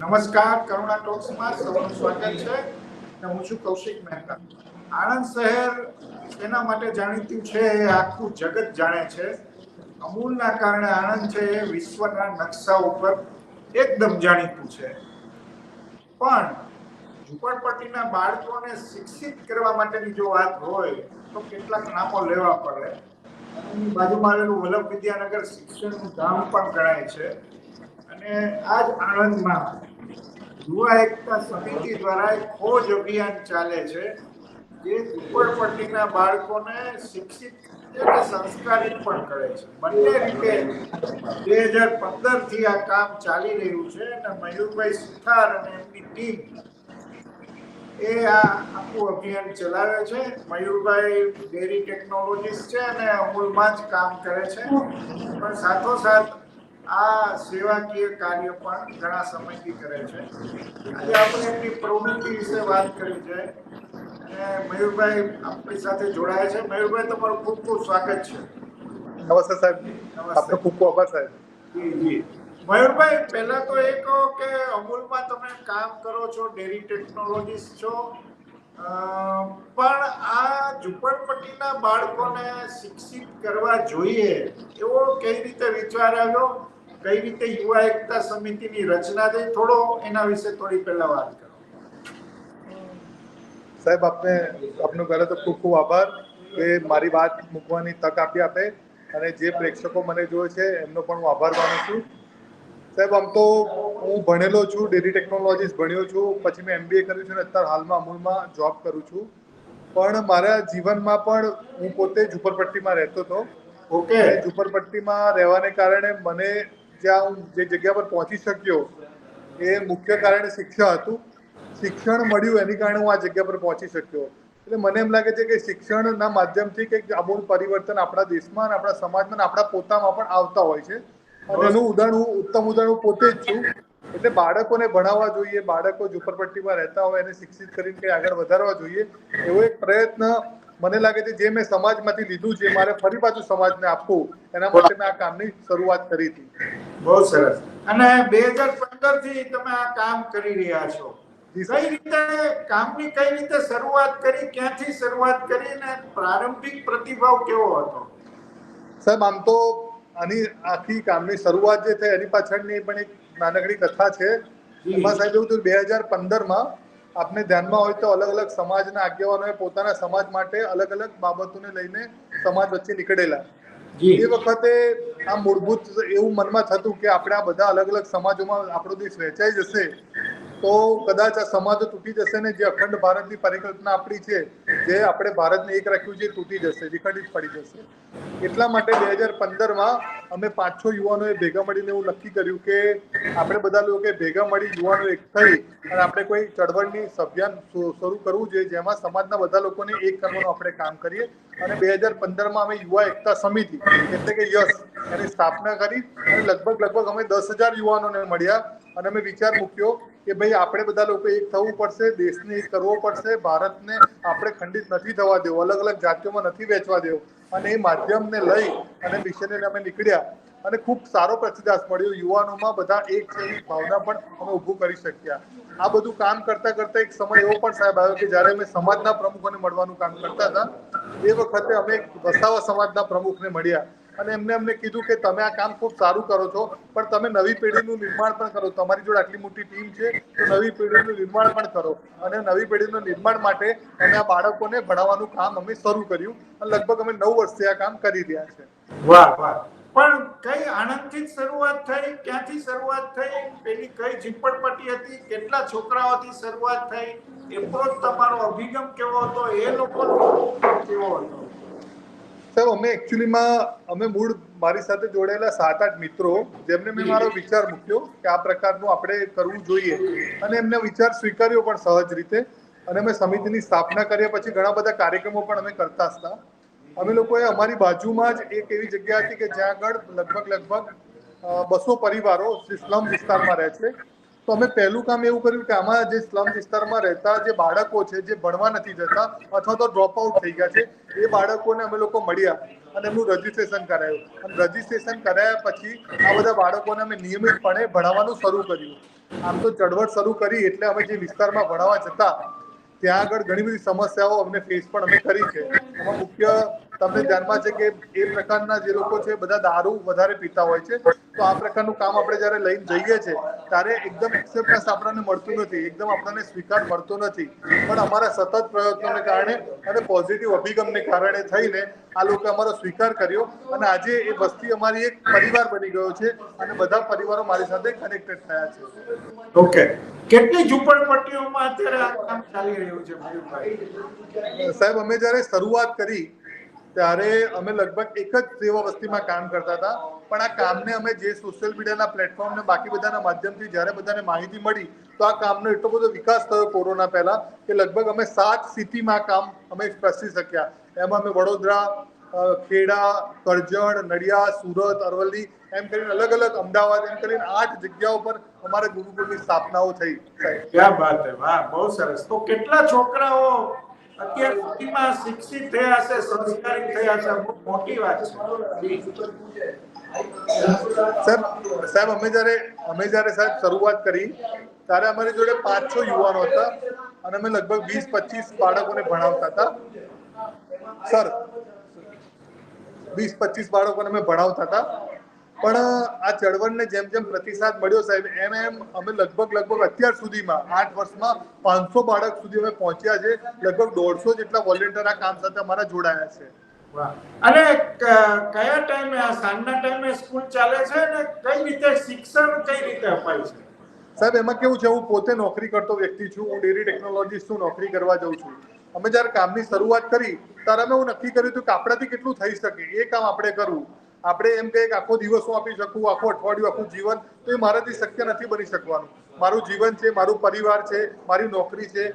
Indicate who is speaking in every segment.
Speaker 1: નમસ્કાર, કરુણા ટોક્સમાં સૌનું સ્વાગત છે અને હું છું કૌશિક મહેતા. આણંદ શહેર તેના માટે જાણીતું છે, એ આખું જગત જાણે છે. અમૂલના કારણે આણંદ છે, એ વિશ્વના નકશા ઉપર એકદમ જાણીતું છે. પણ ઝુંપડપટ્ટીના બાળકોને શિક્ષિત કરવા માટેની જો વાત હોય, તો કેટલાક નામો લેવા પડે. એની બાજુમાં આવેલું વલ્લભ વિદ્યાનગર શિક્ષણનું ધામ પણ ગણાય છે. અને આજ આણંદમાં યુવા એકતા સમિતિ દ્વારા એક ખોજ અભિયાન ચાલે છે, જે ઝુંપડપટ્ટીના બાળકોને શિક્ષિત અને સંસ્કારિત પણ કરે છે. બંને રીતે બે હજાર પંદરથી આ કામ ચાલી રહ્યું છે અને મયુરભાઈ સુથાર અને એમની ટીમ એ આ આખું અભિયાન ચલાવે છે. મયુરભાઈ ડેરી ટેકનોલોજીસ્ટ છે અને અમૂલમાં જ કામ કરે છે. પણ સાથોસાથ આ સેવાકીય કાર્ય પણ ઘણા સમયથી કરે છે. આજે આપણે એમની પ્રવૃત્તિ વિશે વાત કરી છે. અને મયુરભાઈ આપણી સાથે જોડાયા છે. મયુરભાઈ તમારું ખૂબ ખૂબ સ્વાગત છે.
Speaker 2: નમસ્તે સાહેબ આપનો ખૂબ ખૂબ આભાર સાહેબ.
Speaker 1: જી જી. મયુરભાઈ પહેલા તો એ કહો કે અમૂલમાં તમે કામ કરો છો ડેરી ટેકનોલોજીસ્ટ છો. પણ આ ઝુંપડપટ્ટીના બાળકોને શિક્ષિત કરવા જોઈએ એવો કઈ રીતે વિચાર આવ્યો? કઈ રીતે યુવા એકતા સમિતિની રચના થઈ થોડો એના વિશે થોડી પહેલા વાત કરો.
Speaker 2: સાહેબ આપને આપનો પહેલા તો ખૂબ ખૂબ આભાર કે મારી વાત મૂકવાની તક આપી આપે અને જે પ્રેક્ષકો મને જોવે છે એમનો પણ હું આભાર માનું છું. સાહેબ આમ તો હું ભણેલો છું ડેરી ટેકનોલોજીસ ભણ્યો છું પછી મેં એમબીએ કર્યું છે અને અત્યારે હાલમાં અમૂલમાં જોબ કરું છું. પણ મારા જીવનમાં પણ હું પોતે ઝુંપડપટ્ટીમાં રહેતો હતો.
Speaker 1: ઓકે
Speaker 2: ઝુંપડપટ્ટીમાં રહેવાને કારણે મને જ્યાં હું જે જગ્યા પર પહોંચી શક્યો, એ મુખ્ય કારણે શિક્ષણ હતું. શિક્ષણ મળ્યું એની કારણે હું આ જગ્યા પર પહોંચી શક્યો. એટલે મને એમ લાગે છે કે શિક્ષણના માધ્યમથી કંઈક અમૂલ પરિવર્તન આપણા દેશમાં અને આપણા સમાજમાં આપણા પોતામાં પણ આવતા હોય છે. અને એનું ઉદાહરણ હું, ઉત્તમ ઉદાહરણ હું પોતે જ છું. એટલે બાળકોને ભણાવવા જોઈએ, બાળકો ઝુંપડપટ્ટીમાં રહેતા હોય, એને શિક્ષિત કરીને આગળ વધારવા જોઈએ, એવો એક પ્રયત્ન મને લાગે છે જે મેં સમાજમાંથી લીધું છે મારે ફરી પાછું સમાજને આપવું એના માટે મેં આ કામની શરૂઆત કરી હતી.
Speaker 1: બહુ સરસ. અને બે હજાર પંદરથી તમે આ કામ કરી રહ્યા છો. કઈ રીતે કામની કઈ રીતે શરૂઆત કરી ક્યાંથી શરૂઆત કરી અને પ્રારંભિક પ્રતિભાવ કેવો હતો?
Speaker 2: સાહેબ આમ તો આની આખી કામની શરૂઆત જે થઈ એની પાછળની પણ એક નાનકડી કથા છે. એમાં સાહેબ એવું થયું બે હજાર પંદરમાં આપને ધ્યાનમાં હોય તો અલગ અલગ સમાજના આગેવાનોએ પોતાના સમાજ માટે અલગ અલગ બાબતોને લઈને સમાજ વચ્ચે નીકળેલા. એ વખતે આ મૂળભૂત એવું મનમાં થતું કે આપણે આ બધા અલગ અલગ સમાજોમાં આપણો દેશ વહેંચાઈ જશે. તો કદાચ આ સમાજ તૂટી જશે ને જે અખંડ ભારતની પરિકલ્પના આપણી છે, જે આપણે ભારતને એક રાખ્યું છે તૂટી જશે, વિખંડિત પડી જશે. એટલા માટે બે હજાર પંદરમાં અમે પાંચ યુવાનોએ ભેગા મળીને એવું નક્કી કર્યું કે આપણે બધા લોકોએ ભેગા મળી યુવાનો એક થઈ અને આપણે કોઈ ચળવળની અભિયાન શરૂ શરૂ કરવું જોઈએ, જેમાં સમાજના બધા લોકોને એક કરવાનું આપણે કામ કરીએ. અને બે હજાર પંદરમાં અમે યુવા એકતા સમિતિ, એટલે કે યસ એની સ્થાપના કરી અને લગભગ લગભગ અમે દસ હજાર યુવાનોને મળ્યા. અને અમે વિચાર મૂક્યો કે ભાઈ આપણે બધા લોકો એક થવું પડશે, દેશને એક કરવો પડશે, ભારતને આપણે ખંડિત નથી થવા દેવું, અલગ અલગ જાતિઓમાં નથી વેચવા દેવું. અને એ માધ્યમને લઈ અને મિશનને અમે નીકળ્યા. અને ખૂબ સારો પ્રતિદાસ મળ્યો. યુવાનોમાં બધા એક છે એવી ભાવના પણ અમે ઊભું કરી શક્યા. આ બધું કામ કરતા કરતા એક સમય એવો પણ સાહેબ આવ્યો કે જ્યારે અમે સમાજના પ્રમુખોને મળવાનું કામ કરતા હતા, એ વખતે અમે વસાવા સમાજના પ્રમુખને મળ્યા. અને એમને અમને કીધું કે તમે આ કામ ખૂબ સારું કરો છો, પણ તમે નવી પેઢીનું નિર્માણ પણ કરો. તમારી જોડે આટલી મોટી ટીમ છે, તો નવી પેઢીનું નિર્માણ પણ કરો. અને નવી પેઢીનું નિર્માણ માટે અમે આ બાળકોને ભણાવવાનું કામ અમે શરૂ કર્યું અને લગભગ અમે નવ વર્ષથી આ કામ કરી રહ્યા છે.
Speaker 1: વાહ વાહ. પણ કઈ આણંદથી શરૂઆત થઈ? ક્યાંથી શરૂઆત થઈ? પેલી કઈ ઝીપડપટ્ટી હતી? કેટલા છોકરાઓથી શરૂઆત થઈ? એપ્રોચ તમારો અભિગમ કેવો હતો? એ લોકોનો કેવો હતો?
Speaker 2: સાહેબ અમે એકચ્યુઅલીમાં અમે મૂળ મારી સાથે જોડાયેલા સાત આઠ મિત્રો, જેમને મેં મારો વિચાર મૂક્યો કે આ પ્રકારનું આપણે કરવું જોઈએ. અને એમને વિચાર સ્વીકાર્યો પણ સહજ રીતે. અને અમે સમિતિની સ્થાપના કર્યા પછી ઘણા બધા કાર્યક્રમો પણ અમે કરતા હતા. અમે લોકોએ અમારી બાજુમાં જ એક એવી જગ્યા હતી કે જ્યાં આગળ લગભગ લગભગ બસો પરિવારો સ્લમ વિસ્તારમાં રહે છે. તો અમે પહેલું કામ એવું કર્યું કે આમાં જે સ્લમ વિસ્તારમાં રહેતા જે બાળકો છે, જે ભણવા નથી જતા અથવા તો ડ્રોપ આઉટ થઈ ગયા છે, એ બાળકોને અમે લોકો મળ્યા અને એમનું રજીસ્ટ્રેશન કરાયું. અને રજીસ્ટ્રેશન કરાયા પછી આ બધા બાળકોને અમે નિયમિતપણે ભણાવવાનું શરૂ કર્યું. આમ તો ચળવળ શરૂ કરી એટલે અમે જે વિસ્તારમાં ભણાવવા જતા ત્યાં આગળ ઘણી બધી સમસ્યાઓ અમને ફેસ પણ અમે કરી છે. એમાં મુખ્ય તમને ધ્યાનમાં છે કે એ પ્રકારના જે લોકો છે, બધા દારૂ વધારે પીતા હોય છે. તો આ પ્રકારનું કામ આપણે જ્યારે લઈને જઈએ છે, ત્યારે એકદમ એક્સેપ્ટન્સ આપણને મળતું નથી. એકદમ આપણને સ્વીકાર મળતો નથી. પણ અમારા સતત પ્રયત્નોને કારણે અને પોઝિટિવ અભિગમને કારણે થઈને આ લોકો અમારો સ્વીકાર કર્યો. અને આજે એ વસ્તી અમારી એક પરિવાર બની ગયો છે અને બધા પરિવારો મારી સાથે કનેક્ટેડ થયા છે.
Speaker 1: ઓકે કેટલી ઝૂંપડપટ્ટીઓમાં અત્યારે આ કામ ચાલી રહ્યું છે, મયુરભાઈ?
Speaker 2: સાહેબ, અમે જ્યારે શરૂઆત કરી, ત્યારે અમે લગભગ એક જ સેવા વસ્તીમાં કામ કરતા હતા. પણ આ કામને અમે જે સોશિયલ મીડિયાના પ્લેટફોર્મ ને બાકી બધાના માધ્યમથી જ્યારે બધાને માહિતી મળી, તો આ કામનો એટલો બધો વિકાસ થયો કોરોના પહેલા કે લગભગ અમે સાત સિટીમાં કામ અમે પ્રસરી શક્યા. એમાં અમે વડોદરા ખેડા કરજણ નડિયાદ સુરત અરવલ્લી એમ કરીને અલગ અલગ અમદાવાદ એમ કરીને આઠ જગ્યાઓ પર અમારે ગુરુકુળની સ્થાપનાઓ થઈ.
Speaker 1: ક્યાં વાત હે? વાહ બહુ સરસ. તો કેટલા છોકરાઓ અત્યાર સુધીમાં શિક્ષિત થયા છે સંસ્કારી થયા છે બહુ મોટી વાત છે.
Speaker 2: સાહેબ સાહેબ અમે જ્યારે અમે જ્યારે સાહેબ શરૂઆત કરી ત્યારે અમારી જોડે પાંચ છ યુવાનો હતા અને અમે લગભગ વીસ પચીસ બાળકોને ભણાવતા હતા. સર વીસ પચીસ બાળકોને અમે ભણાવતા હતા. પણ આ ચળવળને જેમ જેમ પ્રતિસાદ મળ્યો સાહેબ, એમ એમ અમે લગભગ લગભગ અત્યાર સુધીમાં, આઠ વર્ષમાં પાંચસો બાળક સુધી અમે પહોંચ્યા છે. લગભગ દોઢસો જેટલા વોલેન્ટિયર આ કામ સાથે અમારા જોડાયા છે.
Speaker 1: અને કયા ટાઈમે, આ સાંજના ટાઈમે સ્કૂલ ચાલે છે ને કઈ રીતે શિક્ષણ કઈ રીતે અપાય છે?
Speaker 2: સાહેબ એમાં કેવું છે? હું પોતે નોકરી કરતો વ્યક્તિ છું હું ડેરી ટેકનોલોજીસ્ટનું નોકરી કરવા જાઉં છું. અમે જ્યારે કામની શરૂઆત કરી ત્યારે અમે એવું નક્કી કર્યું હતું કે આપણાથી કેટલું થઈ શકે એ કામ આપણે કરવું. આપણે એમ કહીએ કે આખો દિવસ હું આપી શકું આખું અઠવાડિયું આખું જીવન તો એ મારાથી શક્ય નથી બની શકવાનું. મારું જીવન છે મારું પરિવાર છે મારી નોકરી છે.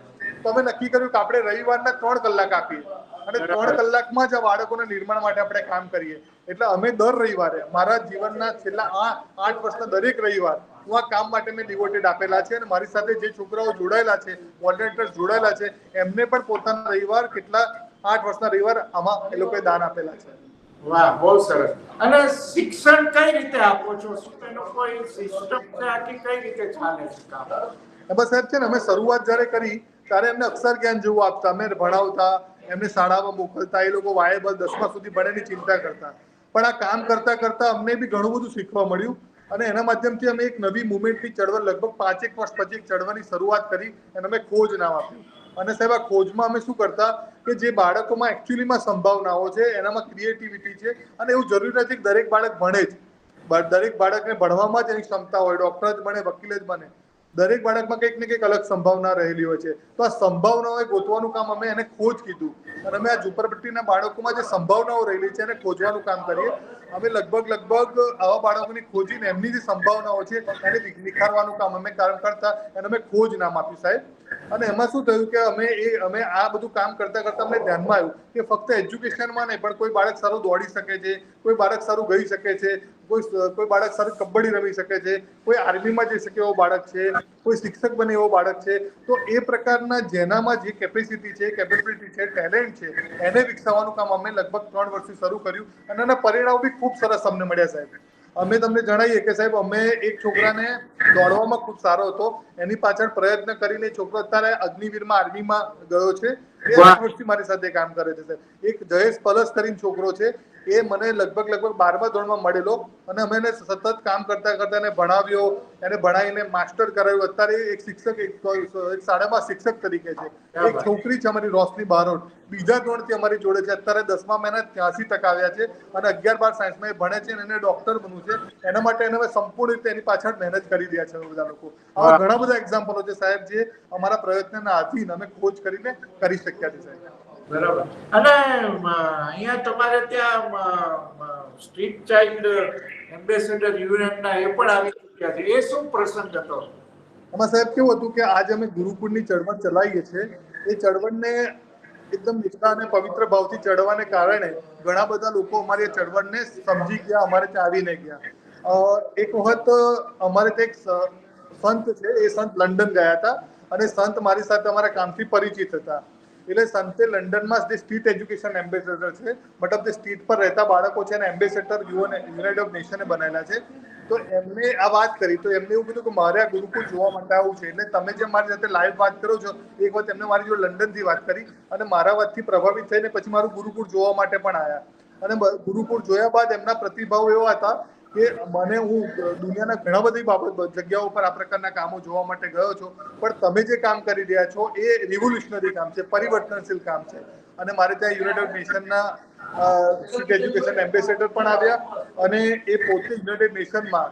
Speaker 2: તો અમે નક્કી કર્યું કે આપણે રવિવારના ત્રણ કલાક આપીએ. અને ત્રણ કલાકમાં જ આ બાળકોના નિર્માણ માટે આપણે કામ કરીએ. એટલે અમે દર રવિવારે મારા જીવનના છેલ્લા આઠ વર્ષના દરેક રવિવાર હું આ કામ માટે મેં ડિવોટેડ આપેલા છે અને મારી સાથે જે છોકરાઓ જોડાયેલા છે વોલેન્ટિયર્સ જોડાયેલા છે એમને પણ પોતાના રવિવાર કેટલા આઠ વર્ષના રવિવાર આમાં એ લોકોએ દાન આપેલા છે.
Speaker 1: વાહ બહુ સરસ. અને શિક્ષણ કઈ રીતે આપો છો? શું કોઈ સિસ્ટમ છે આખી કઈ રીતે ચાલે છે કામ?
Speaker 2: એમાં સાહેબ છે ને અમે શરૂઆત જ્યારે કરી ત્યારે એમને અક્ષર જ્ઞાન જેવું આપતા અમે ભણાવતા એમને શાળામાં મોકલતા એ લોકો વાયેબલ દસમા સુધી ભણેની ચિંતા કરતા. પણ આ કામ કરતા કરતા અમને બી ઘણું બધું શીખવા મળ્યું. અને એના માધ્યમથી અમે એક નવી મુવમેન્ટની ચળવળ લગભગ પાંચેક વર્ષ પછી એક ચળવળની શરૂઆત કરી અને અમે ખોજ નામ આપ્યું. અને સાહેબ, આ ખોજમાં અમે શું કરતા કે જે બાળકોમાં એકચ્યુઅલીમાં સંભાવનાઓ છે, એનામાં ક્રિએટિવિટી છે અને એવું જરૂરી નથી કે દરેક બાળક ભણે જ. દરેક બાળકને ભણવામાં જ એની ક્ષમતા હોય ડોક્ટર જ બને, વકીલ જ બને. દરેક બાળકમાં કંઈક ને કંઈક અલગ સંભાવના રહેલી હોય છે. તો આ સંભાવનાઓએ ગોતવાનું કામ અમે એને ખોજ કીધું. અને અમે આ ઝુંપડપટ્ટીના બાળકોમાં જે સંભાવનાઓ રહેલી છે એને ખોજવાનું કામ કરીએ. અમે લગભગ લગભગ આવા બાળકોની ખોજીને એમની જે સંભાવનાઓ છે એને નિખારવાનું કામ અમે કામ કરતા એને અમે ખોજ નામ આપ્યું સાહેબ. અને એમાં શું થયું કે અમે એ અમે આ બધું કામ કરતા કરતા અમને ધ્યાનમાં આવ્યું કે ફક્ત એજ્યુકેશનમાં નહીં, પણ કોઈ બાળક સારું દોડી શકે છે, કોઈ બાળક સારું ગઈ શકે છે, કોઈ કોઈ બાળક સારું કબડ્ડી રમી શકે છે, કોઈ આર્મીમાં જઈ શકે એવો બાળક છે, કોઈ શિક્ષક બને એવો બાળક છે. તો એ પ્રકારના જેનામાં જે કેપેસિટી છે કેપેબિલિટી છે ટેલેન્ટ છે, એને વિકસાવવાનું કામ અમે લગભગ ત્રણ વર્ષથી શરૂ કર્યું અને એના પરિણામ બી ખૂબ સરસ અમને મળ્યા સાહેબ. અમે તમને જણાવીએ કે સાહેબ, અમે એક છોકરાને દોડવામાં ખૂબ સારો હતો. એની પાછળ પ્રયત્ન કરીને છોકરો અત્યારે અગ્નિવીરમાં, આર્મીમાં ગયો છે. વર્ષથી મારી સાથે કામ કરે છે સર. એક જયેશ પલસ કરીને છોકરો છે એ મને લગભગ લગભગ બારમા ધોરણમાં મળેલો અને અમે એને સતત કામ કરતા કરતા એને ભણાવ્યો એને ભણાવીને માસ્ટર કરાવ્યું. અત્યારે એક શિક્ષક એક શાળામાં શિક્ષક તરીકે છે. એક છોકરી છે અમારી રોશની બારોટ. બીજા ધોરણથી અમારી જોડે છે. અત્યારે દસમા મહિના ત્યાંસી ટકા આવ્યા છે અને અગિયાર બાર સાયન્સમાં એ ભણે છે અને એને ડોક્ટર બનવું છે. એના માટે એને અમે સંપૂર્ણ રીતે એની પાછળ મહેનત કરી રહ્યા છે બધા લોકો. આવા ઘણા બધા એક્ઝામ્પલો છે સાહેબ જે અમારા પ્રયત્નના આધીન અમે ખોજ કરીને કરી છે સાહેબ
Speaker 1: બરાબર. અને અહીંયા તમારે ત્યાં સ્ટ્રીટ ચાઇલ્ડ એમ્બેસેડર યુનિયનના એ પણ આવી ચૂક્યા છે. એ શું પ્રસંગ હતો?
Speaker 2: એમાં સાહેબ કેવું હતું કે આજે અમે ગુરુકુળની ચળવળ ચલાવીએ છીએ. એ ચળવળને એકદમ નિષ્ઠા અને પવિત્ર ભાવથી ચડવાને કારણે ઘણા બધા લોકો અમારી ચળવળને સમજી ગયા, અમારે ત્યાં આવીને ગયા. એક વખત અમારે ત્યાં એક સંત છે, એ સંત લંડન ગયા હતા. અને સંત મારી સાથે અમારા કામથી પરિચિત હતા. એટલે સંતે લંડનમાં જે સ્ટેટ એજ્યુકેશન એમ્બેસેડર છે, મતલબ જે સ્ટેટ પર રહેતા બાળકો છે અને એમ્બેસેડર યુનાઇટેડ ઓફ નેશને બનાવેલા છે. તો એમને આ વાત કરી, તો એમને એવું કીધું કે મારે આ ગુરુકુળ જોવા માટે આવવું છે. એટલે તમે જે મારી સાથે લાઈવ વાત કરો છો, એક વખત એમને મારી જોડે લંડનથી વાત કરી અને મારા વાતથી પ્રભાવિત થઈને પછી મારું ગુરુકુળ જોવા માટે પણ આવ્યા અને ગુરુકુળ જોયા બાદ એમના પ્રતિભાવ એવા હતા કે મને હું દુનિયાના ઘણા બધી બાબત જગ્યાઓ પર આ પ્રકારના કામો જોવા માટે ગયો છું. પણ તમે જે કામ કરી રહ્યા છો એ રિવોલ્યુશનરી કામ છે, પરિવર્તનશીલ કામ છે. અને મારે ત્યાં યુનાઇટેડ નેશનના એજ્યુકેશન એમ્બેસેડર પણ આવ્યા અને એ પોતે યુનાઇટેડ નેશનમાં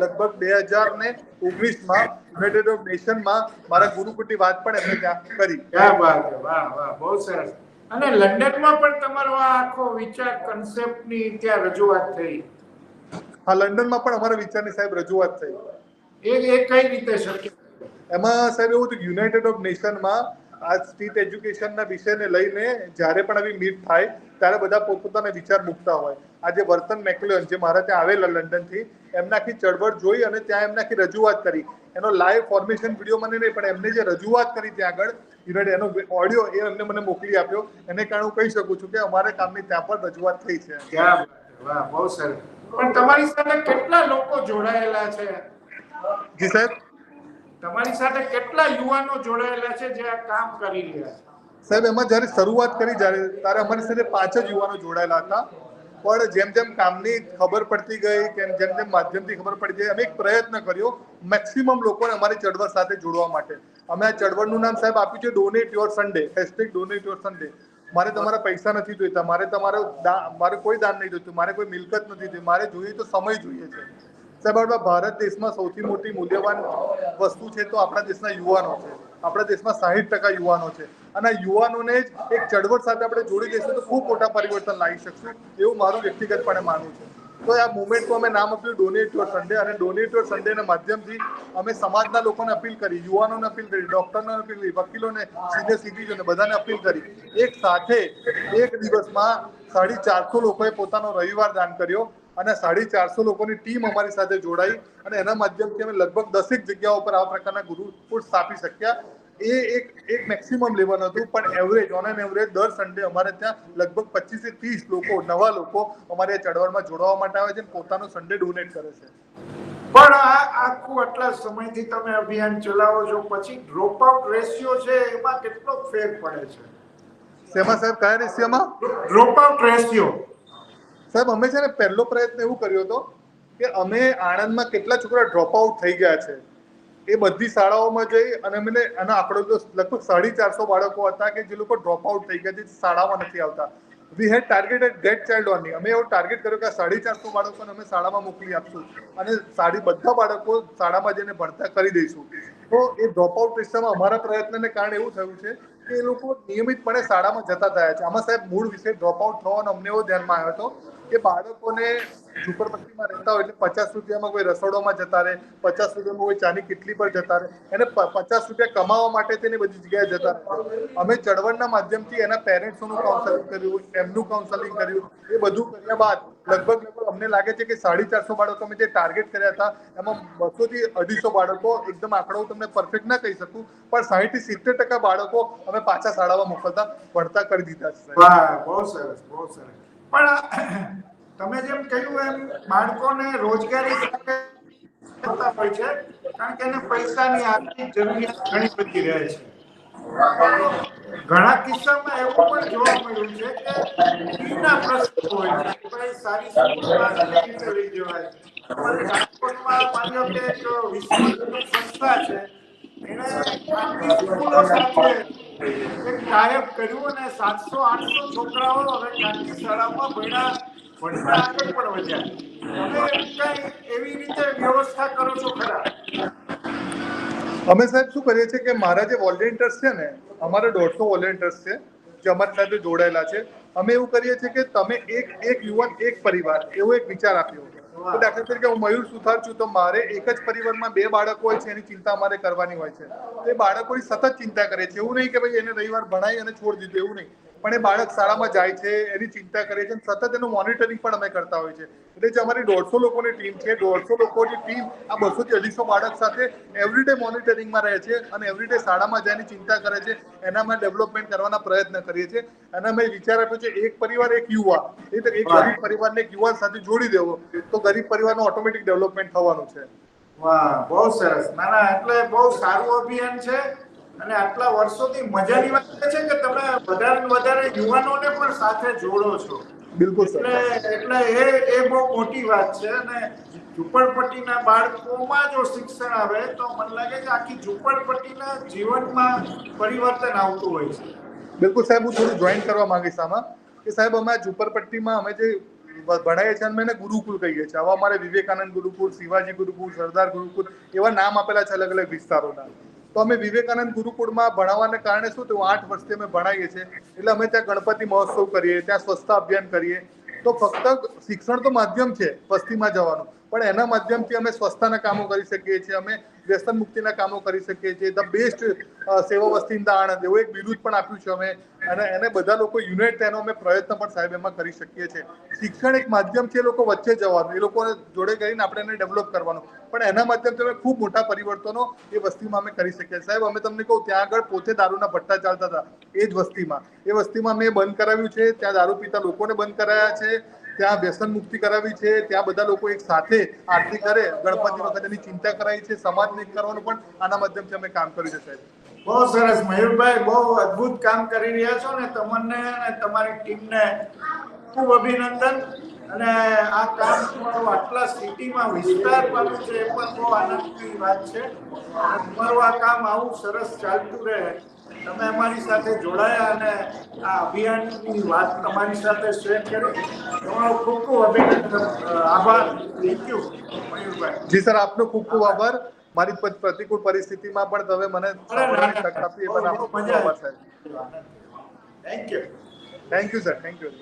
Speaker 2: લગભગ બે હજાર ને ઓગણીસમાં યુનાઇટેડ ઓફ નેશનમાં મારા ગુરુકુટી વાત પણ એમને ત્યાં કરી.
Speaker 1: ક્યાં વાત વાહ વાહ, બહુ સરસ. અને લંડનમાં પણ તમારો આ આખો વિચાર કન્સેપ્ટની ત્યાં રજૂઆત થઈ.
Speaker 2: હા લંડનમાં પણ અમારા વિચારની સાહેબ રજૂઆત થઈ.
Speaker 1: એ એ કઈ રીતે શક્ય?
Speaker 2: એમાં સાહેબ એવું હતું યુનાઇટેડ ઓફ નેશનમાં આ સ્ટેટ એજ્યુકેશનના વિષયને લઈને જ્યારે પણ આવી મીટ થાય ત્યારે બધા પોતપોતાના વિચાર મૂકતા હોય. આજે વર્તન મેકલિયન જે મારા ત્યાં આવેલા લંડનથી એમનાથી ચળવળ જોઈ અને ત્યાં એમનાથી રજૂઆત કરી. એનો લાઈવ ફોર્મેશન વીડિયો મને નહીં પણ એમને જે રજૂઆત કરી ત્યાં આગળ યુનાઇટ એનો ઓડિયો એ એમને મને મોકલી આપ્યો. એને કારણે હું કહી શકું છું કે અમારે કામની ત્યાં પણ રજૂઆત થઈ છે.
Speaker 1: બહુ સરસ. પણ તમારી સાથે કેટલા લોકો જોડાયેલા છે?
Speaker 2: જી સાહેબ.
Speaker 1: તમારી સાથે કેટલા યુવાનો જોડાયેલા છે જે આ કામ કરી રહ્યા છે?
Speaker 2: સાહેબ એમાં જ્યારે શરૂઆત કરી જ્યારે ત્યારે અમારી સાથે પાંચ જ યુવાનો જોડાયેલા હતા. પણ જેમ જેમ કામની ખબર પડતી ગઈ કે જેમ જેમ માધ્યમથી ખબર પડી ગઈ અમે એક પ્રયત્ન કર્યો મેક્સિમમ લોકોને અમારી ચળવળ સાથે જોડવા માટે. અમે આ ચળવળનું નામ સાહેબ આપ્યું છે donate your Sunday hashtag donate your Sunday મારે તમારા પૈસા નથી જોઈતા, મારે તમારો મારે કોઈ દાન નહીં જોઈતું, મારે કોઈ મિલકત નથી જોઈતી મારે જોઈએ તો સમય જોઈએ છે. સાહેબ ભારત દેશમાં સૌથી મોટી મૂલ્યવાન વસ્તુ છે તો આપણા દેશના યુવાનો છે. આપણા દેશમાં સાહીઠ ટકા યુવાનો છે. અને યુવાનોને જ એક ચળવળ સાથે આપણે જોડી દઈશું તો ખૂબ મોટા પરિવર્તન લાવી શકશું એવું મારું વ્યક્તિગતપણે માનવું છે. તો આ મુવમેન્ટનું અમે નામ આપ્યું ડોનેટ યોર સન્ડે અને ડોનેટ યોર સન્ડેના માધ્યમથી અમે સમાજના લોકોને અપીલ કરી, યુવાનોને અપીલ કરી, ડોક્ટરને અપીલ કરી, વકીલોને સિનિયર સિટીઝનને બધાને અપીલ કરી. એક સાથે એક દિવસમાં સાડી ચારસો લોકોએ પોતાનો રવિવાર દાન કર્યો અને સાડી ચારસો લોકોની ટીમ અમારી સાથે જોડાઈ અને એના માધ્યમથી અમે લગભગ દસેક જગ્યાઓ પર આ પ્રકારના ગુરુકુળ સ્થાપી શક્યા. એ એક એક મેક્સિમમ લેવલ હતું પણ એવરેજ ઓન એન એવરેજ દર સન્ડે અમારે ત્યાં લગભગ પચીસથી ત્રીસ લોકો નવા લોકો અમારે ચળવળમાં જોડાવા માટે આવે છે અને પોતાનો સન્ડે ડોનેટ કરે છે.
Speaker 1: પણ આ આખું આટલા સમયથી તમે અભિયાન ચલાવો છો પછી ડ્રોપ આઉટ રેશિયો છે એમાં કેટલો ફેર પડે છે?
Speaker 2: શેમાં સાહેબ કયા રેશિયામાં?
Speaker 1: ડ્રોપ આઉટ રેશિયો
Speaker 2: સાહેબ અમે છે ને પહેલો પ્રયત્ન એવું કર્યો હતો કે અમે આણંદમાં કેટલા છોકરા ડ્રોપ આઉટ થઈ ગયા છે. એ બધી શાળાઓમાં જઈ અને મને એના આંકડો જો લગભગ સાડી ચારસો બાળકો હતા કે જે લોકો ડ્રોપ આઉટ થઈ ગયા, જે શાળામાં નથી આવતા. We had targeted get child only અમે એવો ટાર્ગેટ કર્યો કે સાડી ચારસો બાળકોને અમે શાળામાં મોકલી આપશું. અને સાડી બધા બાળકો શાળામાં જઈને ભણતા કરી દઈશું. તો એ ડ્રોપ આઉટ કિસ્સામાં અમારા પ્રયત્નને કારણે એવું થયું છે કે એ લોકો નિયમિતપણે શાળામાં જતા થયા છે. આમાં સાહેબ મૂળ વિષય ડ્રોપ આઉટ થવાનો અમને એવો ધ્યાનમાં આવ્યો હતો. કે બાળકોને ઝુંપડપટ્ટીમાં રહેતા હોય એટલે પચાસ રૂપિયામાં કોઈ રસોડામાં જતા રહે, પચાસ રૂપિયામાં કોઈ ચાની કેટલી પર જતા રહે, એને પચાસ રૂપિયા કમાવા માટે તેની બધી જગ્યાએ જતા રહે અમે ચળવળના માધ્યમથી એના પેરેન્ટ્સોનું કાઉન્સેલિંગ કર્યું એમનું કાઉન્સેલિંગ કર્યું એ બધું કર્યા બાદ લગભગ લગભગ અમને લાગે છે કે સાડી ચારસો બાળકો અમે જે ટાર્ગેટ કર્યા હતા, એમાં બસો થી અઢીસો બાળકો એકદમ આંકડો તમને પરફેક્ટ ના કહી શકું, પણ સાહીઠથી સિત્તેર ટકા બાળકો અમે પાછા શાળામાં મોકલતા, ભણતા કરી દીધા છે.
Speaker 1: બહુ સરસ બહુ સરસ. પણ તમે જેમ કહ્યું એમ, બાળકોને રોજગારી થતા હોય છે, કારણ કે એને પૈસાની આર્થિક જરૂરિયાત ઘણી બધી રહે છે. ઘણા કિસ્સામાં એવું પણ જોવા મળ્યું છે કે ફીના પ્રશ્નો હોય છે, કે સારી સ્કૂલમાં કેવી રીતે લઈ જવાય રાજકોટમાં માન્યો કે એક સંસ્થા છે, એને સ્કૂલો સાથે એક કર્યું અને સાતસો, આઠસો છોકરાઓ હવે ખાનગી શાળામાં ભણ્યા, ભણતા આગળ પણ વધ્યા. તમે કઈ એવી રીતે વ્યવસ્થા કરો છો ખરા?
Speaker 2: અમે સાહેબ શું કરીએ છીએ કે મારા જે વોલેન્ટિયર્સ છે ને, અમારા દોઢસો વોલેન્ટિયર્સ છે, જે અમારી સાથે જોડાયેલા છે, અમે એવું કરીએ છીએ કે તમે એક એક યુવાન, એક પરિવાર, એવો એક વિચાર આપ્યો. તો દાખલા તરીકે હું મયુર સુથાર છું, તો મારે એક જ પરિવારમાં બે બાળકો હોય છે, એની ચિંતા મારે કરવાની હોય છે. તો એ બાળકોની સતત ચિંતા કરે છે. એવું નહીં કે ભાઈ એને રવિવાર ભણાઈ અને છોડી દીધું, એવું નહીં. પણ એ બાળક શાળામાં જાય છે, એની ચિંતા કરે છે સતત એનું મોનિટરિંગ પણ અમે કરતા હોઈએ છીએ એટલે જે અમારી દોઢસો લોકોની ટીમ છે, દોઢસો લોકોની ટીમ આ બસો અઢીસો બાળક સાથે એવરીડે મોનિટરિંગમાં રહે છે અને એવરીડે શાળામાં જઈને ચિંતા કરે છે. એનામાં ડેવલપમેન્ટ કરવાના પ્રયત્ન કરીએ છીએ. અને અમે વિચાર આપ્યો છે, એક પરિવાર, એક યુવા. એ એક. ગરીબ પરિવારને એક યુવાન સાથે જોડી દેવો, તો ગરીબ પરિવારનું ઓટોમેટિક ડેવલપમેન્ટ થવાનું છે.
Speaker 1: વાહ, બહુ સરસ. ના ના, એટલે બહુ સારું અભિયાન છે. અને આટલા વર્ષોથી મજાની વાત છે કે તમે વધારે ને વધારે યુવાનોને પણ સાથે જોડો છો.
Speaker 2: બિલકુલ
Speaker 1: એટલે એટલે એ એ બહુ મોટી વાત છે અને ઝૂંપડપટ્ટીના બાળકોમાં જો શિક્ષણ આવે તો મને લાગે છે આખી ઝૂંપડપટ્ટીના જીવનમાં પરિવર્તન આવતું હોય છે.
Speaker 2: બિલકુલ સાહેબ હું થોડું જોઈન કરવા માંગીશ આમાં કે સાહેબ અમે ઝુંપડપટ્ટીમાં અમે જે ભણાય છે અને એને ગુરુકુલ કહીએ છીએ. આવા અમારે વિવેકાનંદ ગુરુકુલ શિવાજી ગુરુકુલ સરદાર ગુરુકુલ એવા નામ આપેલા છે અલગ અલગ વિસ્તારોના. તો અમે વિવેકાનંદ ગુરુકુળમાં ભણાવવાને કારણે શું થયું? આઠ વર્ષથી અમે ભણાવીએ છીએ. એટલે અમે ત્યાં ગણપતિ મહોત્સવ કરીએ, ત્યાં સ્વચ્છતા અભિયાન કરીએ. તો ફક્ત શિક્ષણ તો માધ્યમ છે, વસ્તીમાં જવાનું. પણ એના માધ્યમથી અમે સ્વચ્છતાના કામો કરી શકીએ છીએ. અમે વ્યસન મુક્તિના કામો કરી શકીએ છીએ. ધ બેસ્ટ સેવા વસ્તી આણંદ એવું એક બિરુદ પણ આપ્યું છે અમે. અને એને બધા લોકો યુનાઇટ તેનો અમે પ્રયત્ન પણ સાહેબ એમાં કરી શકીએ છીએ. શિક્ષણ એક માધ્યમ છે એ લોકો વચ્ચે જવાનું. એ લોકોને જોડે કરીને આપણે એને ડેવલપ કરવાનું. પણ એના માધ્યમથી અમે ખૂબ મોટા પરિવર્તનો એ વસ્તીમાં અમે કરી શકીએ. સાહેબ, અમે તમને કહું, ત્યાં આગળ પોતે દારૂના ભટ્ટા ચાલતા હતા. એ જ વસ્તીમાં. એ વસ્તીમાં મેં બંધ કરાવ્યું છે. ત્યાં દારૂ પીતા લોકોને બંધ કરાયા છે. ત્યાં વ્યસન મુક્તિ કરાવી છે, ત્યાં બધા લોકો એક સાથે આરતી કરે, ગણપતિ વખત ચિંતા કરાવી છે સમાજને એક કરવાનું પણ આના માધ્યમથી અમે કામ કર્યું છે, સાહેબ.
Speaker 1: બહુ સરસ. મયુરભાઈ, બહુ અદ્ભુત કામ કરી રહ્યા છો ને તમને અને તમારી ટીમને. ખૂબ અભિનંદન. અને આ કામ તમારું આટલા સિટીમાં વિસ્તાર પામ્યું છે, એ પણ બહુ આનંદની વાત છે. તમારું આ કામ આવું સરસ ચાલતું રહે. તમે અમારી સાથે જોડાયા અને આ અભિયાનની વાત તમારી સાથે શેર કરી. તમારો ખૂબ ખૂબ અભિનંદન. આભાર. થેન્ક યુ
Speaker 2: જી સર આપનો ખૂબ ખૂબ આભાર. મારી પ્રતિકૂળ પરિસ્થિતિમાં પણ તમે મને તક આપી એ બદલ આપનો ખૂબ આભાર સાહેબ.
Speaker 1: Thank you
Speaker 2: thank you sir thank you